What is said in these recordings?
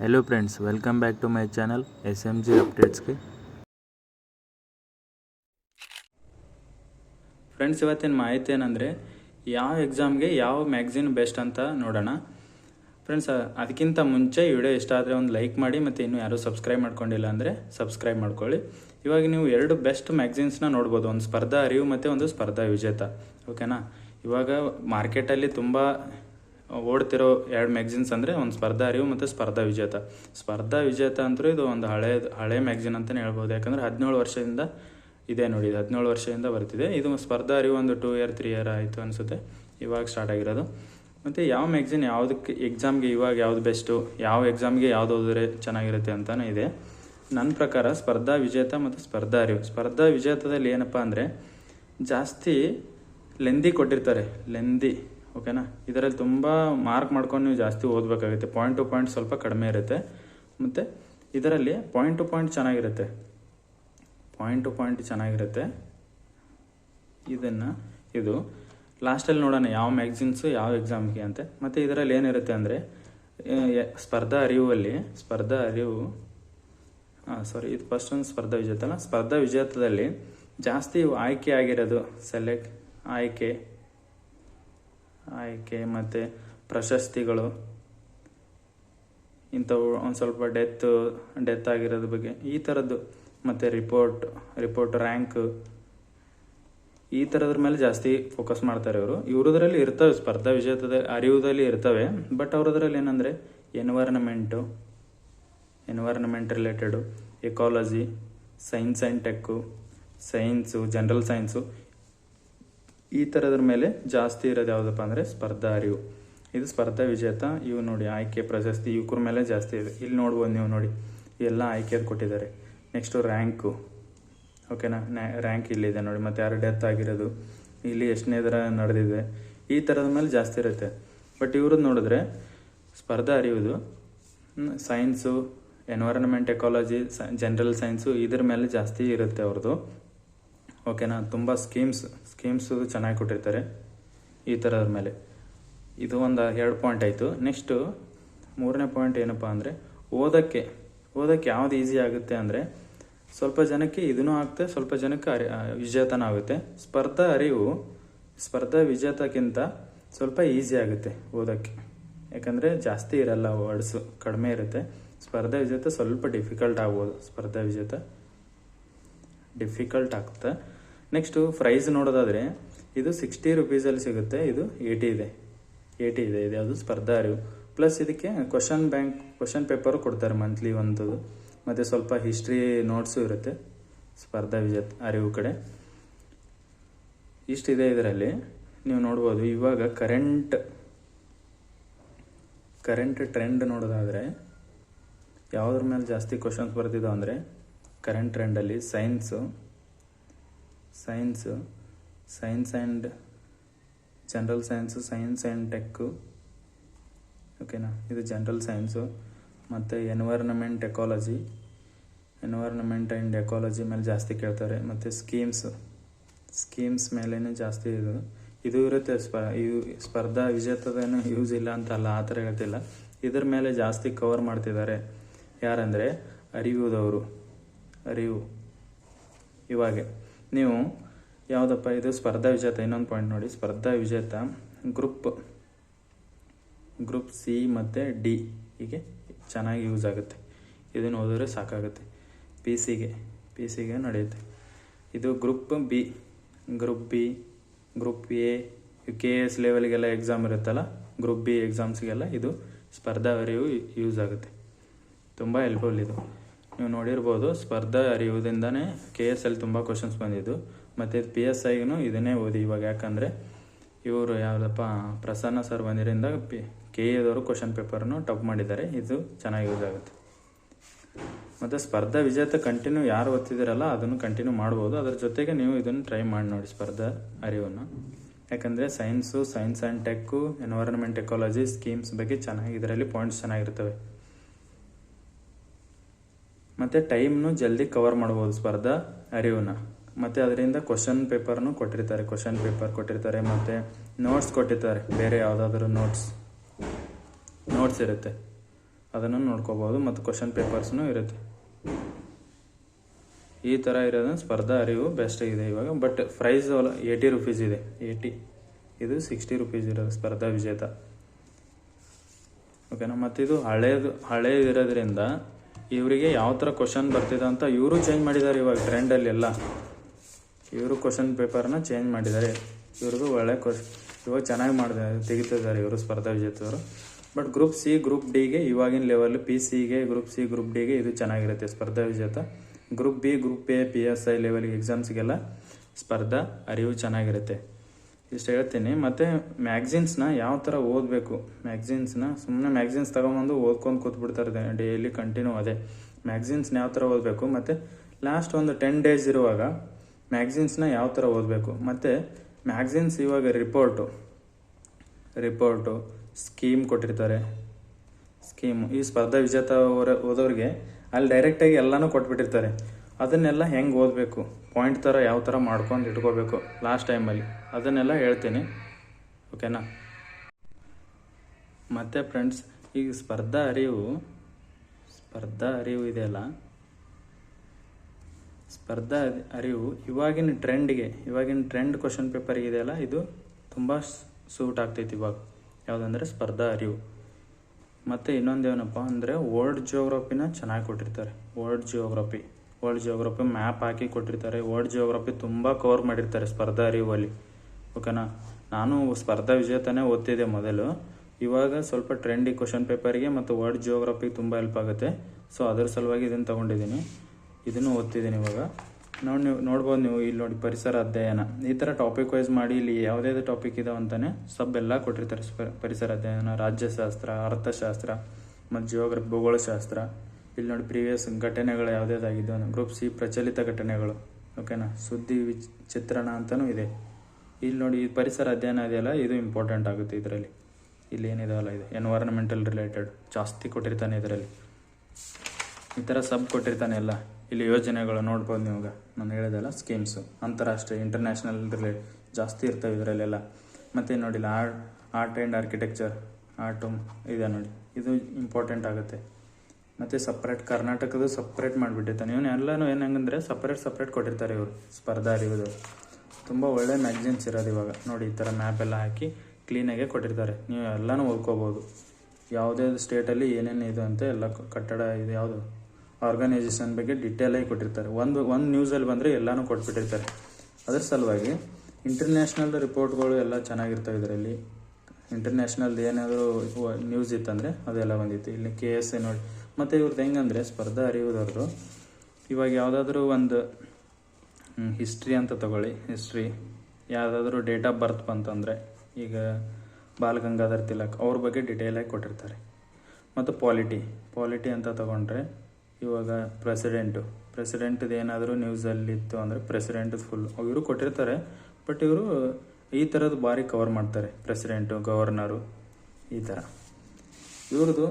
Hello friends welcome back to my channel S M G ಅಪ್ಡೇಟ್ಸ್ಗೆ friends ಇವತ್ತಿನ ಮಾಹಿತಿ ಏನಂದರೆ, ಯಾವ ಎಕ್ಸಾಮ್ಗೆ ಯಾವ ಮ್ಯಾಗ್ಝಿನ್ ಬೆಸ್ಟ್ ಅಂತ ನೋಡೋಣ. ಫ್ರೆಂಡ್ಸ್ ಅದಕ್ಕಿಂತ ಮುಂಚೆ ವಿಡಿಯೋ ಇಷ್ಟ ಆದರೆ ಒಂದು ಲೈಕ್ ಮಾಡಿ ಮತ್ತು ಇನ್ನೂ ಯಾರೂ ಸಬ್ಸ್ಕ್ರೈಬ್ ಮಾಡ್ಕೊಂಡಿಲ್ಲ ಅಂದರೆ ಸಬ್ಸ್ಕ್ರೈಬ್ ಮಾಡ್ಕೊಳ್ಳಿ. ಇವಾಗ ನೀವು ಎರಡು ಬೆಸ್ಟ್ ಮ್ಯಾಗ್ಝಿನ್ಸ್ನ ನೋಡ್ಬೋದು, ಒಂದು ಸ್ಪರ್ಧಾ ಅರಿವು ಮತ್ತು ಒಂದು ಸ್ಪರ್ಧಾ ವಿಜೇತ. ಓಕೆನಾ ಇವಾಗ ಮಾರ್ಕೆಟಲ್ಲಿ ತುಂಬ ಓಡ್ತಿರೋ ಎರಡು ಮ್ಯಾಗ್ಝಿನ್ಸ್ ಅಂದರೆ ಒಂದು ಸ್ಪರ್ಧಾ ಅರಿವು ಮತ್ತು ಸ್ಪರ್ಧಾ ವಿಜೇತ. ಸ್ಪರ್ಧಾ ವಿಜೇತ ಅಂತೂ ಇದು ಒಂದು ಹಳೆ ಹಳೆ ಮ್ಯಾಗ್ಝಿನ್ ಅಂತಲೇ ಹೇಳ್ಬೋದು. ಯಾಕಂದರೆ ಹದಿನೇಳು ವರ್ಷದಿಂದ ಇದೆ ನೋಡಿ, ಇದು ಹದಿನೇಳು ವರ್ಷದಿಂದ ಬರ್ತಿದೆ. ಇದು ಸ್ಪರ್ಧಾ ಅರಿವು ಒಂದು ಟೂ ಇಯರ್ ತ್ರೀ ಇಯರ್ ಆಯಿತು ಅನಿಸುತ್ತೆ. ಇವಾಗ ಸ್ಟಾರ್ಟ್ ಆಗಿರೋದು. ಮತ್ತು ಯಾವ ಮ್ಯಾಗ್ಝಿನ್ ಯಾವುದಕ್ಕೆ ಎಕ್ಸಾಮ್ಗೆ ಇವಾಗ ಯಾವುದು ಬೆಸ್ಟು ಯಾವ ಎಕ್ಸಾಮ್ಗೆ ಯಾವ್ದು ಓದಿದ್ರೆ ಚೆನ್ನಾಗಿರುತ್ತೆ ಅಂತಲೇ ಇದೆ. ನನ್ನ ಪ್ರಕಾರ ಸ್ಪರ್ಧಾ ವಿಜೇತ ಮತ್ತು ಸ್ಪರ್ಧಾ ಅರಿವು ಸ್ಪರ್ಧಾ ವಿಜೇತದಲ್ಲಿ ಏನಪ್ಪ ಅಂದರೆ ಜಾಸ್ತಿ ಲೆಂದಿ ಕೊಟ್ಟಿರ್ತಾರೆ. ಲೆಂದಿ ಓಕೆನಾ? ಇದರಲ್ಲಿ ತುಂಬ ಮಾರ್ಕ್ ಮಾಡ್ಕೊಂಡು ನೀವು ಜಾಸ್ತಿ ಓದಬೇಕಾಗುತ್ತೆ. ಪಾಯಿಂಟ್ ಟು ಪಾಯಿಂಟ್ ಸ್ವಲ್ಪ ಕಡಿಮೆ ಇರುತ್ತೆ. ಮತ್ತು ಇದರಲ್ಲಿ ಪಾಯಿಂಟ್ ಟು ಪಾಯಿಂಟ್ ಚೆನ್ನಾಗಿರುತ್ತೆ. ಪಾಯಿಂಟ್ ಟು ಪಾಯಿಂಟ್ ಚೆನ್ನಾಗಿರುತ್ತೆ. ಇದನ್ನು ಇದು ಲಾಸ್ಟಲ್ಲಿ ನೋಡೋಣ ಯಾವ ಮ್ಯಾಗ್ಝಿನ್ಸು ಯಾವ ಎಕ್ಸಾಮ್ಗೆ ಅಂತೆ. ಮತ್ತು ಇದರಲ್ಲಿ ಏನಿರುತ್ತೆ ಅಂದರೆ ಸ್ಪರ್ಧಾ ಅರಿವಲ್ಲಿ ಸ್ಪರ್ಧಾ ಅರಿವು ಹಾಂ ಸಾರಿ ಇದು ಫಸ್ಟ್ ಒಂದು ಸ್ಪರ್ಧಾ ವಿಜೇತ ಅಲ್ಲ. ಸ್ಪರ್ಧಾ ವಿಜೇತದಲ್ಲಿ ಜಾಸ್ತಿ ಆಯ್ಕೆ ಆಗಿರೋದು ಸೆಲೆಕ್ಟ್ ಆಯ್ಕೆ ಆಯ್ಕೆ ಮತ್ತು ಪ್ರಶಸ್ತಿಗಳು. ಇಂಥವು ಒಂದು ಸ್ವಲ್ಪ ಡೆತ್ ಡೆತ್ ಆಗಿರೋದ್ರ ಬಗ್ಗೆ. ಈ ಥರದ್ದು ಮತ್ತು ರಿಪೋರ್ಟ್ ರಿಪೋರ್ಟ್ ರ್ಯಾಂಕ್ ಈ ಥರದ್ರ ಮೇಲೆ ಜಾಸ್ತಿ ಫೋಕಸ್ ಮಾಡ್ತಾರೆ ಇವರು. ಇವ್ರದ್ರಲ್ಲಿ ಇರ್ತವೆ ಸ್ಪರ್ಧಾ ವಿಜೇತದ ಅರಿವುದಲ್ಲಿ ಇರ್ತವೆ. ಬಟ್ ಅವ್ರದ್ರಲ್ಲಿ ಏನಂದರೆ environment environment related ecology science and tech science general science ಈ ಥರದ್ರ ಮೇಲೆ ಜಾಸ್ತಿ ಇರೋದು ಯಾವುದಪ್ಪ ಅಂದರೆ ಸ್ಪರ್ಧಾ ಅರಿವು ಇದು ಸ್ಪರ್ಧಾ ವಿಜೇತ, ಇವು ನೋಡಿ ಆಯ್ಕೆ ಪ್ರಶಸ್ತಿ ಇವ್ರ ಮೇಲೆ ಜಾಸ್ತಿ ಇದೆ. ಇಲ್ಲಿ ನೋಡ್ಬೋದು ನೀವು ನೋಡಿ, ಎಲ್ಲ ಆಯ್ಕೆದು ಕೊಟ್ಟಿದ್ದಾರೆ. ನೆಕ್ಸ್ಟು ರ್ಯಾಂಕು ಓಕೆನಾ ರ್ಯಾಂಕ್ ಇಲ್ಲಿದೆ ನೋಡಿ, ಮತ್ತು ಯಾರು ಡೆತ್ ಆಗಿರೋದು, ಇಲ್ಲಿ ಎಷ್ಟನೇ ಥರ ನಡೆದಿದೆ, ಈ ಥರದ ಮೇಲೆ ಜಾಸ್ತಿ ಇರುತ್ತೆ. ಬಟ್ ಇವ್ರದ್ದು ನೋಡಿದ್ರೆ ಸ್ಪರ್ಧಾ ಅರಿಯುವುದು science environment ecology general science ಇದ್ರ ಮೇಲೆ ಜಾಸ್ತಿ ಇರುತ್ತೆ ಅವ್ರದ್ದು ಓಕೆನಾ? ತುಂಬ ಸ್ಕೀಮ್ಸ್ ಸ್ಕೀಮ್ಸು ಚೆನ್ನಾಗಿ ಕೊಟ್ಟಿರ್ತಾರೆ ಈ ಥರದ ಮೇಲೆ. ಇದು ಒಂದು ಎರಡು ಪಾಯಿಂಟ್ ಆಯಿತು. ನೆಕ್ಸ್ಟು ಮೂರನೇ ಪಾಯಿಂಟ್ ಏನಪ್ಪ ಅಂದರೆ ಓದೋಕ್ಕೆ ಓದೋಕ್ಕೆ ಯಾವ್ದು ಈಸಿ ಆಗುತ್ತೆ ಅಂದರೆ ಸ್ವಲ್ಪ ಜನಕ್ಕೆ ಇದೂ ಆಗುತ್ತೆ ಸ್ವಲ್ಪ ಜನಕ್ಕೆ ಅರಿ ವಿಜೇತನ ಆಗುತ್ತೆ. ಸ್ಪರ್ಧಾ ಅರಿವು, ಸ್ಪರ್ಧಾ ವಿಜೇತಕ್ಕಿಂತ ಸ್ವಲ್ಪ ಈಸಿ ಆಗುತ್ತೆ ಓದೋಕ್ಕೆ. ಯಾಕಂದರೆ ಜಾಸ್ತಿ ಇರಲ್ಲ ವರ್ಡ್ಸು ಕಡಿಮೆ ಇರುತ್ತೆ. ಸ್ಪರ್ಧಾ ವಿಜೇತ ಸ್ವಲ್ಪ ಡಿಫಿಕಲ್ಟ್ ಆಗ್ಬೋದು ಸ್ಪರ್ಧಾ ವಿಜೇತ ಡಿಫಿಕಲ್ಟ್ ಆಗುತ್ತೆ ನೆಕ್ಸ್ಟು ಪ್ರೈಸ್ ನೋಡೋದಾದರೆ, ಇದು ಸಿಕ್ಸ್ಟಿ ರುಪೀಸಲ್ಲಿ ಸಿಗುತ್ತೆ, ಇದು ಏಯ್ಟಿ ಇದೆ. ಏಯ್ಟಿ ಇದೆ, ಇದು ಯಾವುದು ಸ್ಪರ್ಧಾ ಅರಿವು ಪ್ಲಸ್ ಇದಕ್ಕೆ ಕ್ವಶನ್ ಬ್ಯಾಂಕ್ ಕ್ವಶನ್ ಪೇಪರು ಕೊಡ್ತಾರೆ ಮಂತ್ಲಿ ಒಂದು ಮತ್ತು ಸ್ವಲ್ಪ ಹಿಸ್ಟ್ರಿ ನೋಟ್ಸು ಇರುತ್ತೆ, ಸ್ಪರ್ಧಾ ವಿಜೇತ ಅರಿವು ಕಡೆ. ಇಷ್ಟಿದೆ ಇದರಲ್ಲಿ. ನೀವು ನೋಡ್ಬೋದು, ಇವಾಗ ಕರೆಂಟ್ ಕರೆಂಟ್ ಟ್ರೆಂಡ್ ನೋಡೋದಾದರೆ, ಯಾವುದ್ರ ಮೇಲೆ ಜಾಸ್ತಿ ಕ್ವಶನ್ಸ್ ಬರ್ತಿದ್ದಾವೆ ಅಂದರೆ current ಟ್ರೆಂಡಲ್ಲಿ science science science and general science science and tech ಓಕೆನಾ ಇದು ಜನರಲ್ ಸೈನ್ಸು ಮತ್ತು environment ecology environment and ecology ಮೇಲೆ ಜಾಸ್ತಿ ಕೇಳ್ತಾರೆ. ಮತ್ತು ಸ್ಕೀಮ್ಸ್ ಸ್ಕೀಮ್ಸ್ ಮೇಲೇ ಜಾಸ್ತಿ ಇದು. ಇದು ಇರುತ್ತೆ ಸ್ಪ, ಇವು ಸ್ಪರ್ಧಾ ವಿಜೇತದೇನು ಯೂಸ್ ಇಲ್ಲ ಅಂತಲ್ಲ ಆ ಥರ ಹೇಳ್ತಿಲ್ಲ. ಇದ್ರ ಮೇಲೆ ಜಾಸ್ತಿ ಕವರ್ ಮಾಡ್ತಿದ್ದಾರೆ. ಯಾರಂದರೆ ಅರಿವುದವರು ಅರಿವು. ಇವಾಗೆ. ನೀವು ಯಾವುದಪ್ಪ ಇದು? ಸ್ಪರ್ಧಾ ವಿಜೇತ, ಇನ್ನೊಂದು ಪಾಯಿಂಟ್ ನೋಡಿ. Spardha Vijetha group group C ಮತ್ತು ಡಿ ಹೀಗೆ ಚೆನ್ನಾಗಿ ಯೂಸ್ ಆಗುತ್ತೆ. ಇದನ್ನು ಓದಿದ್ರೆ ಸಾಕಾಗುತ್ತೆ. ಪಿ ಸಿಗೆ ಪಿ ಸಿಗೆ ನಡೆಯುತ್ತೆ. ಇದು group B group B group A K S ಲೆವೆಲ್ಗೆಲ್ಲ exam ಇರುತ್ತಲ್ಲ ಗ್ರೂಪ್ ಬಿ ಎಕ್ಸಾಮ್ಸ್ಗೆಲ್ಲ ಇದು ಸ್ಪರ್ಧಾ ಅರಿವು ಯೂಸ್ ಆಗುತ್ತೆ. ತುಂಬ ಹೆಲ್ಪ್ಫುಲ್ ಇದು. ನೀವು ನೋಡಿರ್ಬೋದು ಸ್ಪರ್ಧಾ ಅರಿಯುವುದರಿಂದನೇ ಕೆ ಎಸ್ ಎಲ್ ತುಂಬ ಕ್ವಶನ್ಸ್ ಬಂದಿದ್ದು. ಮತ್ತು ಪಿ ಎಸ್ ಐಗೂ ಇದನ್ನೇ ಓದಿ ಇವಾಗ. ಯಾಕಂದರೆ ಇವರು ಯಾವುದಪ್ಪ, ಪ್ರಸನ್ನ ಸರ್ ಬಂದಿರಿಂದ ಪಿ ಕೆ ಎದವರು ಕ್ವಶನ್ ಪೇಪರ್ನು ಟಪ್ ಮಾಡಿದ್ದಾರೆ. ಇದು ಚೆನ್ನಾಗಿ ಯೂಸ್ ಆಗುತ್ತೆ. ಮತ್ತು ಸ್ಪರ್ಧಾ ವಿಜೇತ ಕಂಟಿನ್ಯೂ ಯಾರು ಓದ್ತಿದ್ದೀರಲ್ಲ ಅದನ್ನು ಕಂಟಿನ್ಯೂ ಮಾಡ್ಬೋದು. ಅದ್ರ ಜೊತೆಗೆ ನೀವು ಇದನ್ನು ಟ್ರೈ ಮಾಡಿ ನೋಡಿ ಸ್ಪರ್ಧಾ ಅರಿವನ್ನು. ಯಾಕಂದರೆ science science and tech environment ecology schemes ಬಗ್ಗೆ ಚೆನ್ನಾಗಿ ಇದರಲ್ಲಿ ಪಾಯಿಂಟ್ಸ್ ಚೆನ್ನಾಗಿರ್ತವೆ. ಮತ್ತು ಟೈಮ್ನು ಜಲ್ದಿ ಕವರ್ ಮಾಡ್ಬೋದು ಸ್ಪರ್ಧಾ ಅರಿವನ್ನ ಮತ್ತು ಅದರಿಂದ ಕ್ವಶನ್ ಪೇಪರ್ನು ಕೊಟ್ಟಿರ್ತಾರೆ ಕ್ವಶನ್ ಪೇಪರ್ ಕೊಟ್ಟಿರ್ತಾರೆ, ಮತ್ತು ನೋಟ್ಸ್ ಕೊಟ್ಟಿರ್ತಾರೆ. ಬೇರೆ ಯಾವುದಾದ್ರೂ ನೋಟ್ಸ್ ನೋಟ್ಸ್ ಇರುತ್ತೆ. ಅದನ್ನು ನೋಡ್ಕೋಬೋದು, ಮತ್ತು ಕ್ವಶನ್ ಪೇಪರ್ಸ್ನೂ ಇರುತ್ತೆ. ಈ ಥರ ಇರೋದು ಸ್ಪರ್ಧಾ, ಅರಿವು ಬೆಸ್ಟ್ ಇದೆ ಇವಾಗ. ಬಟ್ ಪ್ರೈಸ್ ಏಯ್ಟಿ ರುಪೀಸ್ ಇದೆ. ಏಯ್ಟಿ ಇದು ಸಿಕ್ಸ್ಟಿ ರುಪೀಸ್ ಇರೋದು ಸ್ಪರ್ಧಾ ವಿಜೇತ. ಓಕೆನಾ ಮತ್ತಿದು ಹಳೇದು ಹಳೇದು ಇರೋದ್ರಿಂದ ಇವರಿಗೆ ಯಾವ ಥರ ಕ್ವಶನ್ ಬರ್ತಿದೆ ಅಂತ ಇವರು ಚೇಂಜ್ ಮಾಡಿದ್ದಾರೆ ಇವಾಗ ಟ್ರೆಂಡಲ್ಲಿ ಎಲ್ಲ. ಇವರು ಕ್ವಶನ್ ಪೇಪರ್ನ ಚೇಂಜ್ ಮಾಡಿದ್ದಾರೆ. ಇವ್ರಿಗೂ ಒಳ್ಳೆ ಕ್ವಶ್ ಇವಾಗ ಚೆನ್ನಾಗಿ ಮಾಡಿದೆ, ತೆಗಿತಿದ್ದಾರೆ ಇವರು ಸ್ಪರ್ಧಾ ವಿಜೇತರು ಬಟ್ ಗ್ರೂಪ್ ಸಿ ಗ್ರೂಪ್ ಡಿಗೆ ಇವಾಗಿನ ಲೆವೆಲ್ ಪಿ ಸಿಗೆ ಗ್ರೂಪ್ ಸಿ ಗ್ರೂಪ್ ಡಿಗೆ ಇದು ಚೆನ್ನಾಗಿರುತ್ತೆ Spardha Vijetha. Group B group A P S I ಲೆವೆಲ್ಗೆ ಎಕ್ಸಾಮ್ಸ್ಗೆಲ್ಲ ಸ್ಪರ್ಧಾ ಅರಿವು ಚೆನ್ನಾಗಿರುತ್ತೆ. ಇಷ್ಟು ಹೇಳ್ತೀನಿ. ಮತ್ತು ಮ್ಯಾಗ್ಝಿನ್ಸ್ನ ಯಾವ ಥರ ಓದಬೇಕು? ಮ್ಯಾಗ್ಝಿನ್ಸ್ನ ಸುಮ್ಮನೆ ಮ್ಯಾಗ್ಝಿನ್ಸ್ ತೊಗೊಂಬಂದು ಓದ್ಕೊಂಡು ಕೂತ್ಬಿಡ್ತಾರೆ ಡೈಲಿ ಕಂಟಿನ್ಯೂ ಅದೇ. ಮ್ಯಾಗ್ಝಿನ್ಸ್ನ ಯಾವ ಥರ ಓದಬೇಕು? ಮತ್ತು ಲಾಸ್ಟ್ ಒಂದು ಟೆನ್ ಡೇಸ್ ಇರುವಾಗ ಮ್ಯಾಗ್ಝಿನ್ಸ್ನ ಯಾವ ಥರ ಓದಬೇಕು? ಮತ್ತು ಮ್ಯಾಗ್ಝಿನ್ಸ್ ಇವಾಗ ರಿಪೋರ್ಟು ರಿಪೋರ್ಟು ಸ್ಕೀಮ್ ಕೊಟ್ಟಿರ್ತಾರೆ. ಸ್ಕೀಮ್ ಈ ಸ್ಪರ್ಧಾ ವಿಜೇತ ಓದೋರಿಗೆ ಅಲ್ಲಿ ಡೈರೆಕ್ಟಾಗಿ ಎಲ್ಲನೂ ಕೊಟ್ಬಿಟ್ಟಿರ್ತಾರೆ. ಅದನ್ನೆಲ್ಲ ಹೆಂಗೆ ಓದಬೇಕು? ಪಾಯಿಂಟ್ ಥರ ಯಾವ ಥರ ಮಾಡ್ಕೊಂಡು ಇಟ್ಕೋಬೇಕು ಲಾಸ್ಟ್ ಟೈಮಲ್ಲಿ ಅದನ್ನೆಲ್ಲ ಹೇಳ್ತೀನಿ. ಓಕೆನಾ ಮತ್ತು ಫ್ರೆಂಡ್ಸ್ ಈಗ ಸ್ಪರ್ಧಾ ಅರಿವು ಸ್ಪರ್ಧಾ ಅರಿವು ಇದೆಯಲ್ಲ ಸ್ಪರ್ಧಾ ಅರಿವು ಇವಾಗಿನ ಟ್ರೆಂಡ್ಗೆ ಇವಾಗಿನ ಟ್ರೆಂಡ್ ಕ್ವಶನ್ ಪೇಪರ್ ಇದೆಯಲ್ಲ ಇದು ತುಂಬ ಸೂಟ್ ಆಗ್ತೈತಿ ಇವಾಗ. ಯಾವುದಂದ್ರೆ ಸ್ಪರ್ಧಾ ಅರಿವು. ಮತ್ತು ಇನ್ನೊಂದು ಏನಪ್ಪ ಅಂದರೆ ವರ್ಲ್ಡ್ ಜಿಯೋಗ್ರಫಿನ ಚೆನ್ನಾಗಿ ಕೊಟ್ಟಿರ್ತಾರೆ. World geography world geography map ಹಾಕಿ ಕೊಟ್ಟಿರ್ತಾರೆ. ವರ್ಲ್ಡ್ ಜಿಯೋಗ್ರಫಿ ತುಂಬ ಕವರ್ ಮಾಡಿರ್ತಾರೆ ಸ್ಪರ್ಧಾ ಅರಿವಲ್ಲಿ ಓಕೆನಾ ನಾನು ಸ್ಪರ್ಧಾ ವಿಜೇತನೇ ಓದ್ತಿದ್ದೆ ಮೊದಲು. ಇವಾಗ ಸ್ವಲ್ಪ ಟ್ರೆಂಡಿ ಕ್ವಶನ್ ಪೇಪರ್ಗೆ ಮತ್ತು ವರ್ಲ್ಡ್ ಜಿಯೋಗ್ರಫಿಗೆ ತುಂಬ ಹೆಲ್ಪ್ ಆಗುತ್ತೆ. ಸೊ ಅದರ ಸಲುವಾಗಿ ಇದನ್ನು ತೊಗೊಂಡಿದ್ದೀನಿ. ಇದನ್ನು ಓದ್ತಿದ್ದೀನಿ ಇವಾಗ. ನೋಡಿ ನೀವು, ನೋಡ್ಬೋದು ನೀವು ಇಲ್ಲಿ ನೋಡಿ ಪರಿಸರ ಅಧ್ಯಯನ. ಈ ಥರ ಟಾಪಿಕ್ ವೈಸ್ ಮಾಡಿ ಇಲ್ಲಿ ಯಾವುದೇ ಟಾಪಿಕ್ ಇದಾವೆ ಅಂತಲೇ ಸಬ್ ಎಲ್ಲ ಕೊಟ್ಟಿರ್ತಾರೆ. ಪರಿಸರ ಅಧ್ಯಯನ, ರಾಜ್ಯಶಾಸ್ತ್ರ, ಅರ್ಥಶಾಸ್ತ್ರ, ಮತ್ತು ಜಿಯೋಗ್ರಫಿ ಭೂಗೋಳಶಾಸ್ತ್ರ. ಇಲ್ಲಿ ನೋಡಿ ಪ್ರೀವಿಯಸ್ ಘಟನೆಗಳು ಯಾವುದ್ಯಾವ್ದಾಗಿದ್ದು ಗ್ರೂಪ್ ಸಿ ಪ್ರಚಲಿತ ಘಟನೆಗಳು. ಓಕೆನಾ ಸುದ್ದಿ ವಿಚ್, ಚಿತ್ರಣ ಅಂತಲೂ ಇದೆ. ಇಲ್ಲಿ ನೋಡಿ ಈ ಪರಿಸರ ಅಧ್ಯಯನ ಇದೆಯಲ್ಲ, ಇದು ಇಂಪಾರ್ಟೆಂಟ್ ಆಗುತ್ತೆ ಇದರಲ್ಲಿ. ಇಲ್ಲಿ ಏನಿದೆಯಲ್ಲ ಇದೆ ಎನ್ವೈರನ್ಮೆಂಟಲ್ ರಿಲೇಟೆಡ್ ಜಾಸ್ತಿ ಕೊಟ್ಟಿರ್ತಾನೆ ಇದರಲ್ಲಿ. ಈ ಥರ ಸಬ್ ಕೊಟ್ಟಿರ್ತಾನೆ ಎಲ್ಲ. ಇಲ್ಲಿ ಯೋಜನೆಗಳು ನೋಡ್ಬೋದು ನೀವು ನಾನು ಹೇಳಿದೆಲ್ಲ ಸ್ಕೀಮ್ಸು ಅಂತಾರಾಷ್ಟ್ರೀಯ ಇಂಟರ್ನ್ಯಾಷನಲ್ ರಿಲೇಟ್ ಜಾಸ್ತಿ ಇರ್ತವೆ ಇದರಲ್ಲೆಲ್ಲ. ಮತ್ತು ನೋಡಿಲ್ಲ art art and architecture art ಇದೆ ನೋಡಿ. ಇದು ಇಂಪಾರ್ಟೆಂಟ್ ಆಗುತ್ತೆ. ಮತ್ತು ಸಪ್ರೇಟ್ ಕರ್ನಾಟಕದ ಸಪ್ರೇಟ್ ಮಾಡಿಬಿಟ್ಟಿರ್ತಾನೆ. ಇವನು ಎಲ್ಲನೂ ಏನಂಗಂದ್ರೆ ಸಪ್ರೇಟ್ ಸಪ್ರೇಟ್ ಕೊಟ್ಟಿರ್ತಾರೆ ಇವರು. ಸ್ಪರ್ಧಾ ಅರಿವುದು. ತುಂಬ ಒಳ್ಳೆ ಮ್ಯಾಗ್ಜಿನ್ಸ್ ಇರೋದು ಇವಾಗ. ನೋಡಿ, ಈ ಥರ ಮ್ಯಾಪ್ ಎಲ್ಲ ಹಾಕಿ ಕ್ಲೀನಾಗೆ ಕೊಟ್ಟಿರ್ತಾರೆ. ನೀವು ಎಲ್ಲನೂ ಓದ್ಕೋಬೋದು ಯಾವುದೇ ಸ್ಟೇಟಲ್ಲಿ ಏನೇನು ಇದು ಅಂತ ಎಲ್ಲ ಕಟ್ಟಡ ಇದು ಯಾವುದು? ಆರ್ಗನೈಸೇಷನ್ ಬಗ್ಗೆ ಡಿಟೇಲಾಗಿ ಕೊಟ್ಟಿರ್ತಾರೆ. ಒಂದು ಒಂದು ನ್ಯೂಸಲ್ಲಿ ಬಂದರೆ ಎಲ್ಲನೂ ಕೊಟ್ಬಿಟ್ಟಿರ್ತಾರೆ. ಅದ್ರ ಸಲುವಾಗಿ ಇಂಟರ್ನ್ಯಾಷನಲ್ ರಿಪೋರ್ಟ್ಗಳು ಎಲ್ಲ ಚೆನ್ನಾಗಿರ್ತವೆ ಇದರಲ್ಲಿ. ಇಂಟರ್ನ್ಯಾಷನಲ್ ಏನಾದರೂ ನ್ಯೂಸ್ ಇತ್ತಂದರೆ ಅದೆಲ್ಲ ಬಂದಿತ್ತು. ಇಲ್ಲಿ ಕೆ ಎಸ್ ಎ ನೋಡಿ ಮತ್ತು ಇವ್ರದ್ದು ಹೆಂಗಂದರೆ ಸ್ಪರ್ಧಾ ಅರಿವುದವ್ರದ್ದು ಇವಾಗ ಯಾವುದಾದ್ರೂ ಒಂದು ಹಿಸ್ಟ್ರಿ ಅಂತ ತಗೊಳ್ಳಿ. ಹಿಸ್ಟ್ರಿ ಯಾವುದಾದ್ರೂ ಡೇಟ್ ಆಫ್ ಬರ್ತ್ ಬಂತಂದರೆ ಈಗ ಬಾಲ್ ಗಂಗಾಧರ್ ತಿಲಕ್ ಅವ್ರ ಬಗ್ಗೆ ಡಿಟೇಲಾಗಿ ಕೊಟ್ಟಿರ್ತಾರೆ. ಮತ್ತು ಪಾಲಿಟಿ ಪಾಲಿಟಿ ಅಂತ ತಗೊಂಡ್ರೆ ಇವಾಗ ಪ್ರೆಸಿಡೆಂಟು ಪ್ರೆಸಿಡೆಂಟ್ದು ಏನಾದರೂ ನ್ಯೂಸಲ್ಲಿತ್ತು ಅಂದರೆ ಪ್ರೆಸಿಡೆಂಟ್ ಫುಲ್ ಇವರು ಕೊಟ್ಟಿರ್ತಾರೆ. ಬಟ್ ಇವರು ಈ ಥರದ್ದು ಭಾರಿ ಕವರ್ ಮಾಡ್ತಾರೆ. ಪ್ರೆಸಿಡೆಂಟು ಗವರ್ನರು ಈ ಥರ ಇವ್ರದ್ದು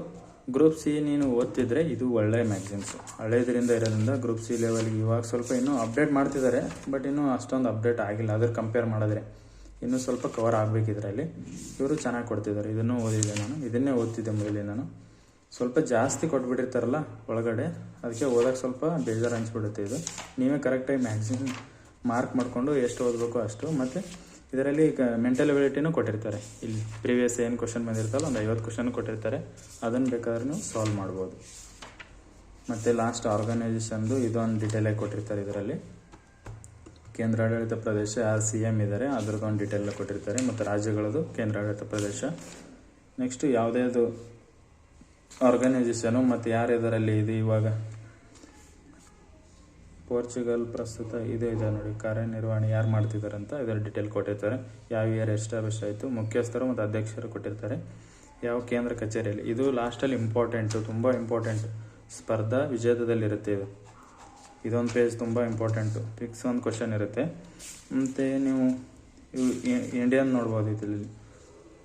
ಗ್ರೂಪ್ ಸಿ ನೀನು ಓದ್ತಿದ್ರೆ ಇದು ಒಳ್ಳೆಯ ಮ್ಯಾಗ್ಝಿನ್ಸು ಹಳೇದ್ರಿಂದ ಇರೋದ್ರಿಂದ ಗ್ರೂಪ್ ಸಿ ಲೆವೆಲ್ಗೆ ಇವಾಗ ಸ್ವಲ್ಪ ಇನ್ನೂ ಅಪ್ಡೇಟ್ ಮಾಡ್ತಿದ್ದಾರೆ ಬಟ್ ಇನ್ನೂ ಅಷ್ಟೊಂದು ಅಪ್ಡೇಟ್ ಆಗಿಲ್ಲ. ಅದ್ರ ಕಂಪೇರ್ ಮಾಡಿದ್ರೆ ಇನ್ನೂ ಸ್ವಲ್ಪ ಕವರ್ ಆಗಬೇಕು ಇದರಲ್ಲಿ. ಇವರು ಚೆನ್ನಾಗಿ ಕೊಡ್ತಿದ್ದಾರೆ. ಇದನ್ನು ಓದಿದ್ದೆ ನಾನು. ಇದನ್ನೇ ಓದ್ತಿದ್ದೆ ಮೊದಲೇ ನಾನು. ಸ್ವಲ್ಪ ಜಾಸ್ತಿ ಕೊಟ್ಬಿಟ್ಟಿರ್ತಾರಲ್ಲ ಒಳಗಡೆ, ಅದಕ್ಕೆ ಓದೋಕ್ಕೆ ಸ್ವಲ್ಪ ಬೇಜಾರು ಅನಿಸ್ಬಿಡುತ್ತೆ ಇದು. ನೀವೇ ಕರೆಕ್ಟಾಗಿ ಮ್ಯಾಗ್ಝಿನ್ ಮಾರ್ಕ್ ಮಾಡಿಕೊಂಡು ಎಷ್ಟು ಓದಬೇಕು ಅಷ್ಟು, ಮತ್ತು ಇದರಲ್ಲಿ ಮೆಂಟಲ್ ಎಬಿಲಿಟಿನೂ ಕೊಟ್ಟಿರ್ತಾರೆ. ಇಲ್ಲಿ ಪ್ರೀವಿಯಸ್ ಏನು ಕ್ವಶನ್ ಬಂದಿರ್ತಲ್ಲ, ಒಂದು ಐವತ್ತು ಕ್ವಶನ್ ಕೊಟ್ಟಿರ್ತಾರೆ. ಅದನ್ನು ಬೇಕಾದ್ರೂ ಸಾಲ್ವ್ ಮಾಡ್ಬೋದು. ಮತ್ತು ಲಾಸ್ಟ್ ಆರ್ಗನೈಸೇಷನ್ದು ಇದೊಂದು ಡೀಟೇಲಾಗಿ ಕೊಟ್ಟಿರ್ತಾರೆ ಇದರಲ್ಲಿ. ಕೇಂದ್ರಾಡಳಿತ ಪ್ರದೇಶ, ಯಾರು ಸಿ ಎಂ ಇದ್ದಾರೆ ಅದ್ರದ್ದೊಂದು ಡೀಟೇಲ್ ಕೊಟ್ಟಿರ್ತಾರೆ. ಮತ್ತು ರಾಜ್ಯಗಳದು ಕೇಂದ್ರಾಡಳಿತ ಪ್ರದೇಶ. ನೆಕ್ಸ್ಟು ಯಾವುದೇ ಆರ್ಗನೈಸೇಷನು ಮತ್ತು ಯಾರು ಇದರಲ್ಲಿ ಇದು ಇವಾಗ? ಪೋರ್ಚುಗಲ್ ಪ್ರಸ್ತುತ ಇದೇ ಇದೆ ನೋಡಿ ಕಾರ್ಯನಿರ್ವಹಣೆ ಯಾರು ಮಾಡ್ತಿದ್ದಾರೆ ಅಂತ ಇದರ ಡೀಟೇಲ್ ಕೊಟ್ಟಿರ್ತಾರೆ. ಯಾವ ಇಯರ್ ಎಸ್ಟಾಬ್ಲಿಷ್ ಆಯಿತು, ಮುಖ್ಯಸ್ಥರು ಮತ್ತು ಅಧ್ಯಕ್ಷರು ಕೊಟ್ಟಿರ್ತಾರೆ. ಯಾವ ಕೇಂದ್ರ ಕಚೇರಿಯಲ್ಲಿ, ಇದು ಲಾಸ್ಟಲ್ಲಿ ಇಂಪಾರ್ಟೆಂಟು ತುಂಬ ಇಂಪಾರ್ಟೆಂಟ್ ಸ್ಪರ್ಧಾ ವಿಜೇತದಲ್ಲಿರುತ್ತೆ ಇದು. ಇದೊಂದು ಪೇಜ್ ತುಂಬ ಇಂಪಾರ್ಟೆಂಟು ಫಿಕ್ಸ್ ಒಂದು ಕ್ವಶನ್ ಇರುತ್ತೆ. ಮತ್ತು ನೀವು ಇಂಡಿಯನ್ ನೋಡ್ಬೋದು ಇದರಲ್ಲಿ.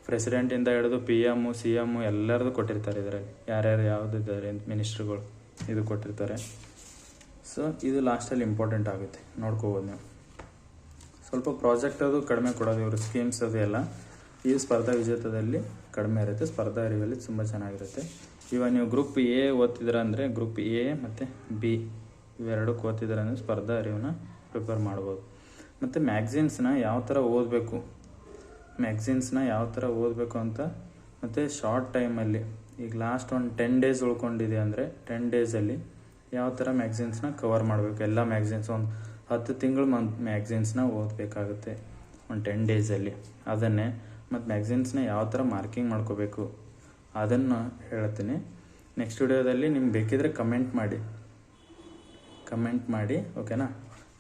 ಪ್ರೆಸಿಡೆಂಟಿಂದ ಹಿಡಿದು ಪಿ ಎಮ್ಮು ಸಿ ಎಮ್ಮು ಎಲ್ಲರದು ಕೊಟ್ಟಿರ್ತಾರೆ ಇದರಲ್ಲಿ. ಯಾರ್ಯಾರು ಯಾವುದಿದ್ದಾರೆ ಮಿನಿಸ್ಟ್ರುಗಳು ಇದು ಕೊಟ್ಟಿರ್ತಾರೆ. ಸೊ ಇದು ಲಾಸ್ಟಲ್ಲಿ ಇಂಪಾರ್ಟೆಂಟ್ ಆಗುತ್ತೆ. ನೋಡ್ಕೋಬೋದು ನೀವು. ಸ್ವಲ್ಪ ಪ್ರಾಜೆಕ್ಟ್ ಅದು ಕಡಿಮೆ ಕೊಡೋದು, ಇವರು ಸ್ಕೀಮ್ಸ್ ಅದು ಎಲ್ಲ. ಈ ಸ್ಪರ್ಧಾ ವಿಜೇತದಲ್ಲಿ ಕಡಿಮೆ ಇರುತ್ತೆ. ಸ್ಪರ್ಧಾ ಅರಿವಲ್ಲಿ ತುಂಬ ಚೆನ್ನಾಗಿರುತ್ತೆ. ಇವಾಗ ನೀವು ಗ್ರೂಪ್ ಎ ಓದ್ತಿದ್ದೀರ ಅಂದರೆ ಗ್ರೂಪ್ ಎ ಮತ್ತು ಬಿ ಇವೆರಡಕ್ಕೆ ಓದ್ತಿದ್ದೀರ ಅಂದರೆ ಸ್ಪರ್ಧಾ ಅರಿವನ್ನ ಪ್ರಿಪೇರ್ ಮಾಡ್ಬೋದು. ಮತ್ತು ಮ್ಯಾಗ್ಝಿನ್ಸ್ನ ಯಾವ ಥರ ಓದಬೇಕು? ಮ್ಯಾಗ್ಝಿನ್ಸ್ನ ಯಾವ ಥರ ಓದಬೇಕು ಅಂತ ಮತ್ತು ಶಾರ್ಟ್ ಟೈಮಲ್ಲಿ ಈಗ ಲಾಸ್ಟ್ ಒಂದು ಟೆನ್ ಡೇಸ್ ಉಳ್ಕೊಂಡಿದೆ ಅಂದರೆ ಟೆನ್ ಡೇಸಲ್ಲಿ ಯಾವ ಥರ ಮ್ಯಾಗ್ಝಿನ್ಸ್ನ ಕವರ್ ಮಾಡಬೇಕು. ಎಲ್ಲ ಮ್ಯಾಗ್ಝಿನ್ಸ್ ಒಂದು ಹತ್ತು ತಿಂಗಳು ಮಂತ್ ಮ್ಯಾಗ್ಝಿನ್ಸ್ನ ಓದಬೇಕಾಗುತ್ತೆ. ಒಂದು ಟೆನ್ ಡೇಸಲ್ಲಿ ಅದನ್ನೇ ಮತ್ತು ಮ್ಯಾಗ್ಝಿನ್ಸ್ನ ಯಾವ ಥರ ಮಾರ್ಕಿಂಗ್ ಮಾಡ್ಕೋಬೇಕು. ಅದನ್ನು ಹೇಳ್ತೀನಿ. ನೆಕ್ಸ್ಟ್ ವಿಡಿಯೋದಲ್ಲಿ ನಿಮ್ಗೆ ಬೇಕಿದ್ರೆ ಕಮೆಂಟ್ ಮಾಡಿ. ಕಮೆಂಟ್ ಮಾಡಿ ಓಕೆನಾ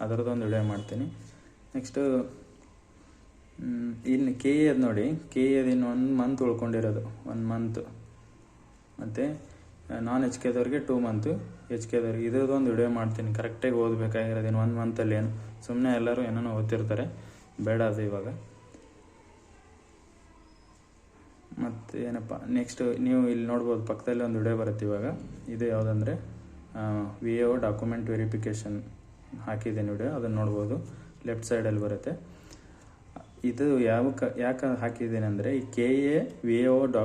ಅದರದ್ದೊಂದು ವಿಡಿಯೋ ಮಾಡ್ತೀನಿ. ನೆಕ್ಸ್ಟು ಇನ್ನು ಕೆ ಎದ್ ನೋಡಿ. ಕೆ ಎದ್ ಇನ್ನು ಒನ್ ಮಂತ್ ಉಳ್ಕೊಂಡಿರೋದು. ಒನ್ ಮಂತ್ ಮತ್ತು, ನಾನ್ ಎಚ್ ಕೆದವ್ರಿಗೆ ಟೂ ಮಂತು ಎಚ್ ಕೆದವ್ರಿಗೆ ಇದ್ರದ್ದೊಂದು ವಿಡಿಯೋ ಮಾಡ್ತೀನಿ. ಕರೆಕ್ಟಾಗಿ ಓದಬೇಕಾಗಿರೋದು ಇನ್ನು ಒಂದು ಮಂತಲ್ಲಿ ಏನು. ಸುಮ್ಮನೆ ಎಲ್ಲರೂ ಏನೋ ಓದ್ತಿರ್ತಾರೆ. ಬೇಡ ಅದು ಇವಾಗ. ಮತ್ತು ಏನಪ್ಪ ನೆಕ್ಸ್ಟ್ ನೀವು ಇಲ್ಲಿ ನೋಡ್ಬೋದು, ಪಕ್ಕದಲ್ಲಿ ಒಂದು ವಿಡಿಯೋ ಬರುತ್ತೆ ಇವಾಗ. ಇದು ಯಾವುದಂದರೆ ವಿ ಎ ಡಾಕ್ಯುಮೆಂಟ್ ವೆರಿಫಿಕೇಷನ್ ಹಾಕಿದ್ದೀನಿ ವಿಡಿಯೋ ಅದನ್ನು ನೋಡ್ಬೋದು. ಲೆಫ್ಟ್ ಸೈಡಲ್ಲಿ ಬರುತ್ತೆ. ಇದು ಯಾವ ಯಾಕೆ ಹಾಕಿದ್ದೀನಿ ಅಂದರೆ, ಈ ಕೆ ಎ ವಿ ಒ ಡಾ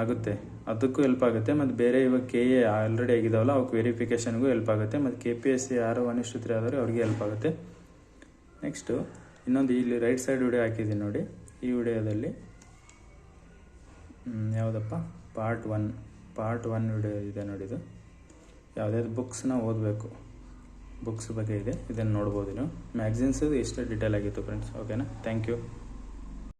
ಆಗುತ್ತೆ. ಅದಕ್ಕೂ ಹೆಲ್ಪ್ ಆಗುತ್ತೆ. ಮತ್ತು ಬೇರೆ ಇವಾಗ ಕೆ ಎ ಆಲ್ರೆಡಿ ಆಗಿದಾವಲ್ಲ ಅವಕ್ಕೆ ವೆರಿಫಿಕೇಷನ್ಗೂ ಹೆಲ್ಪ್ ಆಗುತ್ತೆ. ಮತ್ತು ಕೆ ಪಿ ಎಸ್ ಸಿ ಯಾರು ಅನಿಶ್ಚಿತರೆ ಆದರೆ ಅವ್ರಿಗೆ ಹೆಲ್ಪ್ ಆಗುತ್ತೆ. ನೆಕ್ಸ್ಟು ಇನ್ನೊಂದು ಇಲ್ಲಿ ರೈಟ್ ಸೈಡ್ ವಿಡಿಯೋ ಹಾಕಿದ್ದೀನಿ ನೋಡಿ. ಈ ವಿಡಿಯೋದಲ್ಲಿ ಯಾವುದಪ್ಪ? Part one part one video ಇದೆ ನೋಡಿದು ಯಾವುದ್ಯಾವ್ದು ಬುಕ್ಸ್ನ ಓದಬೇಕು. ಬುಕ್ಸ್ ಬಗ್ಗೆ ಇದೆ. ಇದನ್ನು ನೋಡ್ಬೋದು ನೀವು. ಮ್ಯಾಗ್ಝಿನ್ಸ್ ಇಷ್ಟೇ ಡೀಟೇಲ್ ಆಗಿತ್ತು ಫ್ರೆಂಡ್ಸ್ ಓಕೆನಾ ಥ್ಯಾಂಕ್ ಯು